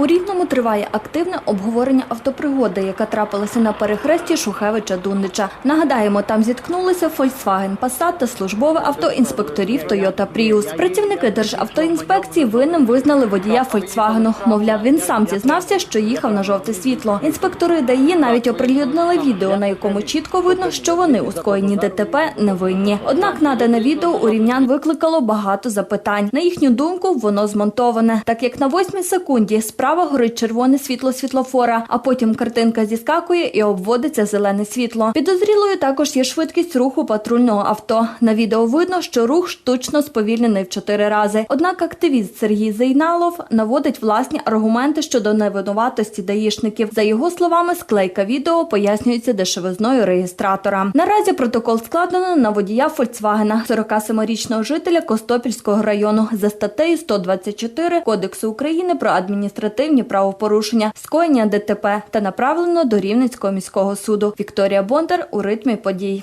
У Рівному триває активне обговорення автопригоди, яка трапилася на перехресті Шухевича Дундича. Нагадаємо, там зіткнулися Volkswagen Passat та службове авто інспекторів Toyota Prius. Працівники Державтоінспекції винним визнали водія Volkswagen. Мовляв, він сам зізнався, що їхав на жовте світло. Інспектори ДАІ навіть оприлюднили відео, на якому чітко видно, що вони у скоєнні ДТП не винні. Однак надане відео у рівнян викликало багато запитань. На їхню думку, воно змонтоване, так як на восьмій секунді справа горить червоне світло світлофора, а потім картинка зіскакує і обводиться зелене світло. Підозрілою також є швидкість руху патрульного авто. На відео видно, що рух штучно сповільнений в чотири рази. Однак активіст Сергій Зейналов наводить власні аргументи щодо невинуватості даїшників. За його словами, склейка відео пояснюється дешевизною реєстратора. Наразі протокол складено на водія Фольксвагена, 47-річного жителя Костопільського району за статтею 124 Кодексу України про адміністративні правопорушення, скоєння ДТП та направлено до Рівненського міського суду. Вікторія Бондар у ритмі подій.